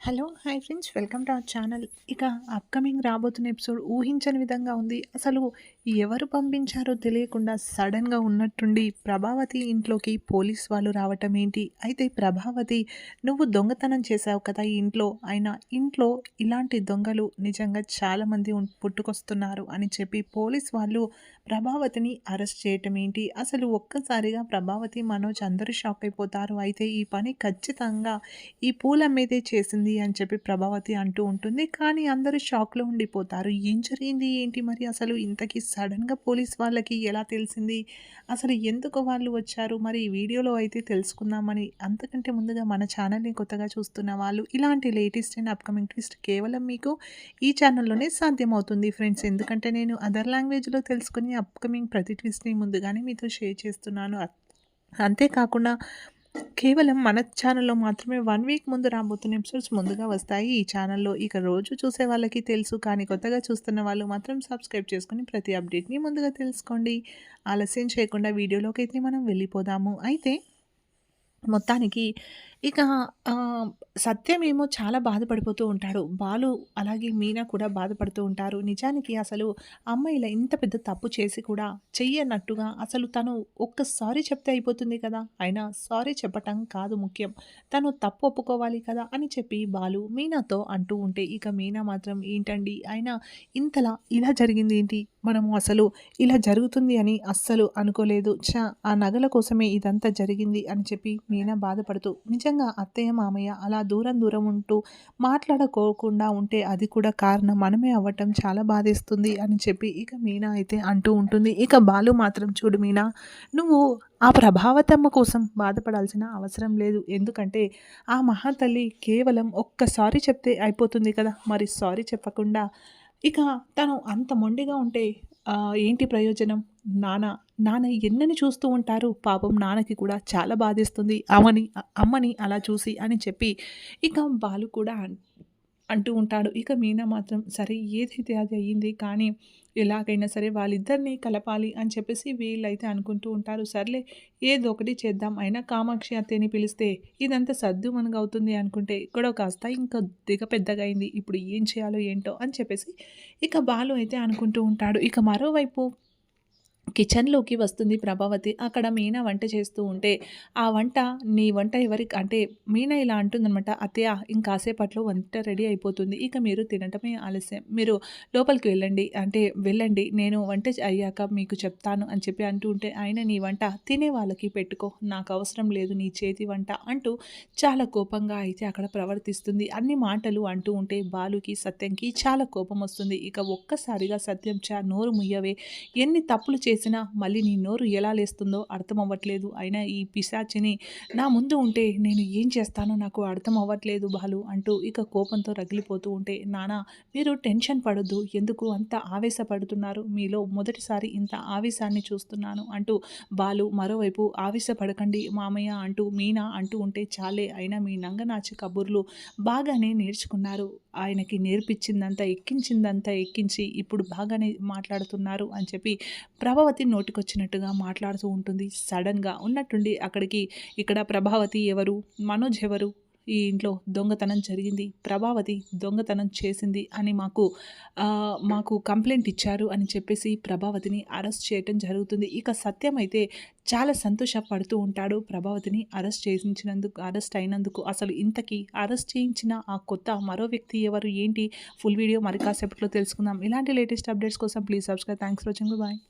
Hello hi friends. Welcome to our channel. ఇక upcoming రాబోతున్న episode ఊహించని విధంగా ఉంది. అసలు ఎవరు పంపించారో తెలియకుండా సడన్గా ఉన్నట్టుండి ప్రభావతి ఇంట్లోకి పోలీస్ వాళ్ళు రావటం ఏంటి? అయితే ప్రభావతి నువ్వు దొంగతనం చేశావు కదా ఈ ఇంట్లో. అయినా ఇంట్లో ఇలాంటి దొంగలు నిజంగా చాలామంది పుట్టుకొస్తున్నారు అని చెప్పి పోలీస్ వాళ్ళు ప్రభావతిని అరెస్ట్ చేయటం ఏంటి? అసలు ఒక్కసారిగా ప్రభావతి మనోజ్ అందరూ షాక్ అయిపోతారు. అయితే ఈ పని ఖచ్చితంగా ఈ పూల మీదే చేసింది అని చెప్పి ప్రభావతి అంటూ ఉంటుంది. కానీ అందరూ షాక్లో ఉండిపోతారు. ఏం జరిగింది? ఏంటి మరి అసలు ఇంతకీ సడన్గా పోలీస్ వాళ్ళకి ఎలా తెలిసింది? అసలు ఎందుకు వాళ్ళు వచ్చారు? మరి ఈ వీడియోలో అయితే తెలుసుకుందామని అంతకంటే ముందుగా మన ఛానల్ని కొత్తగా చూస్తున్న వాళ్ళు ఇలాంటి లేటెస్ట్ అండ్ అప్కమింగ్ ట్విస్ట్ కేవలం మీకు ఈ ఛానల్లోనే సాధ్యమవుతుంది ఫ్రెండ్స్. ఎందుకంటే నేను అదర్ లాంగ్వేజ్లో తెలుసుకుని అప్కమింగ్ ప్రతి ట్విస్ట్ని ముందుగానే మీతో షేర్ చేస్తున్నాను. అంతేకాకుండా కేవలం మన ఛానల్లో మాత్రమే వన్ వీక్ ముందు రాబోతున్న ఎపిసోడ్స్ ముందుగా వస్తాయి. ఈ ఛానల్లో ఇక రోజు చూసే వాళ్ళకి తెలుసు. కానీ కొత్తగా చూస్తున్న వాళ్ళు మాత్రం సబ్స్క్రైబ్ చేసుకుని ప్రతి అప్డేట్ని ముందుగా తెలుసుకోండి. ఆలస్యం చేయకుండా వీడియోలోకి అయితే మనం వెళ్ళిపోదాము. అయితే మొత్తానికి ఇక సత్యం ఏమో చాలా బాధపడిపోతూ ఉంటాడు. బాలు అలాగే మీనా కూడా బాధపడుతూ ఉంటారు. నిజానికి అసలు అమ్మ ఇలా ఇంత పెద్ద తప్పు చేసి కూడా చెయ్యనట్టుగా అసలు తను ఒక్కసారి చెప్తే అయిపోతుంది కదా? అయినా సారీ చెప్పటం కాదు ముఖ్యం. తను తప్పు ఒప్పుకోవాలి కదా? అని చెప్పి బాలు మీనాతో అంటూ ఉంటే ఇక మీనా మాత్రం ఏంటండి? అయినా ఇంతలా ఇలా జరిగింది ఏంటి? మనము అసలు ఇలా జరుగుతుంది అని అస్సలు అనుకోలేదు. చా ఆ నగల కోసమే ఇదంతా జరిగింది అని చెప్పి మీనా బాధపడుతూ నిజంగా అత్తయ్య మామయ్య అలా దూరం దూరం ఉంటూ మాట్లాడుకోకుండా ఉంటే అది కూడా కారణం. మనమే అవ్వటం చాలా బాధేస్తుంది అని చెప్పి ఇక మీనా అయితే అంటూ ఉంటుంది. ఇక బాలు మాత్రం చూడు మీనా నువ్వు ఆ ప్రభావతమ్మ కోసం బాధపడాల్సిన అవసరం లేదు. ఎందుకంటే ఆ మహాతల్లి కేవలం ఒక్కసారి చెప్తే అయిపోతుంది కదా. మరి సారీ చెప్పకుండా ఇక తను అంత మొండిగా ఉంటే ఏంటి ప్రయోజనం? నాన్న నాన్న ఎన్నని చూస్తూ ఉంటారు. పాపం నాన్నకి కూడా చాలా బాధేస్తుంది. అమ్మని అమ్మని అలా చూసి అని చెప్పి ఇక బాలు కూడా అంటూ ఉంటాడు. ఇక మీనా మాత్రం సరే ఏదైతే అది అయ్యింది కానీ ఎలాగైనా సరే వాళ్ళిద్దరిని కలపాలి అని చెప్పేసి వీళ్ళైతే అనుకుంటూ ఉంటారు. సర్లే ఏదో ఒకటి చేద్దాం. అయినా కామాక్షి అత్తేని పిలిస్తే ఇదంతా సర్దు మనగా అవుతుంది అనుకుంటే ఇక్కడ కాస్త ఇంకా దిగ పెద్దగా అయింది. ఇప్పుడు ఏం చేయాలో ఏంటో అని చెప్పేసి ఇక బాలు అయితే అనుకుంటూ ఉంటాడు. ఇక మరోవైపు కిచెన్లోకి వస్తుంది ప్రభావతి. అక్కడ మీనా వంట చేస్తూ ఉంటే ఆ వంట నీ వంట ఎవరికి అంటే మీనా ఇలా అంటుందన్నమాట అత్తయ్య ఇంకాసేపట్లో వంట రెడీ అయిపోతుంది. ఇక మీరు తినటమే ఆలస్యం. మీరు లోపలికి వెళ్ళండి. అంటే వెళ్ళండి. నేను వంట అయ్యాక మీకు చెప్తాను అని చెప్పి అంటూ ఉంటే ఆయన నీ వంట తినే వాళ్ళకి పెట్టుకో. నాకు అవసరం లేదు నీ చేతి వంట అంటూ చాలా కోపంగా అయితే అక్కడ ప్రవర్తిస్తుంది. అన్ని మాటలు అంటూ ఉంటే బాలుకి సత్యంకి చాలా కోపం వస్తుంది. ఇక ఒక్కసారిగా సత్యం చా నోరు ముయ్యవే. ఎన్ని తప్పులు చేసినా మళ్ళీ నీ నోరు ఎలా లేస్తుందో అర్థం అవ్వట్లేదు అయినా ఈ పిశాచిని నా ముందు ఉంటే నేను ఏం చేస్తానో నాకు అర్థం అవ్వట్లేదు బాలు అంటూ ఇక కోపంతో రగిలిపోతూ ఉంటే నానా మీరు టెన్షన్ పడొద్దు. ఎందుకు అంత ఆవేశపడుతున్నారు? మీలో మొదటిసారి ఇంత ఆవేశాన్ని చూస్తున్నాను అంటూ బాలు మరోవైపు ఆవేశపడకండి మామయ్య అంటూ మీనా అంటూ ఉంటే చాలే. అయినా మీ నంగనాచి కబుర్లు బాగానే నేర్చుకున్నారు. ఆయనకి నేర్పించిందంతా ఎక్కించిందంతా ఎక్కించి ఇప్పుడు బాగానే మాట్లాడుతున్నారు అని చెప్పి ప్రభావతి నోటికొచ్చినట్టుగా మాట్లాడుతూ ఉంటుంది. సడన్గా ఉన్నట్టుండి అక్కడికి ఇక్కడ ప్రభావతి ఎవరు? మనోజ్ ఎవరు? ఈ ఇంట్లో దొంగతనం జరిగింది. ప్రభావతి దొంగతనం చేసింది అని మాకు మాకు కంప్లైంట్ ఇచ్చారు అని చెప్పేసి ప్రభావతిని అరెస్ట్ చేయటం జరుగుతుంది. ఇక సత్యం అయితే చాలా సంతోషపడుతూ ఉంటాడు ప్రభావతిని అరెస్ట్ చేయించినందుకు అరెస్ట్ అయినందుకు. అసలు ఇంతకీ అరెస్ట్ చేయించిన ఆ కొత్త మరో వ్యక్తి ఎవరు? ఏంటి? ఫుల్ వీడియో మరి కాసేపట్లో తెలుసుకుందాం. ఇలాంటి లేటెస్ట్ అప్డేట్స్ కోసం please subscribe. Thanks for watching. Bye.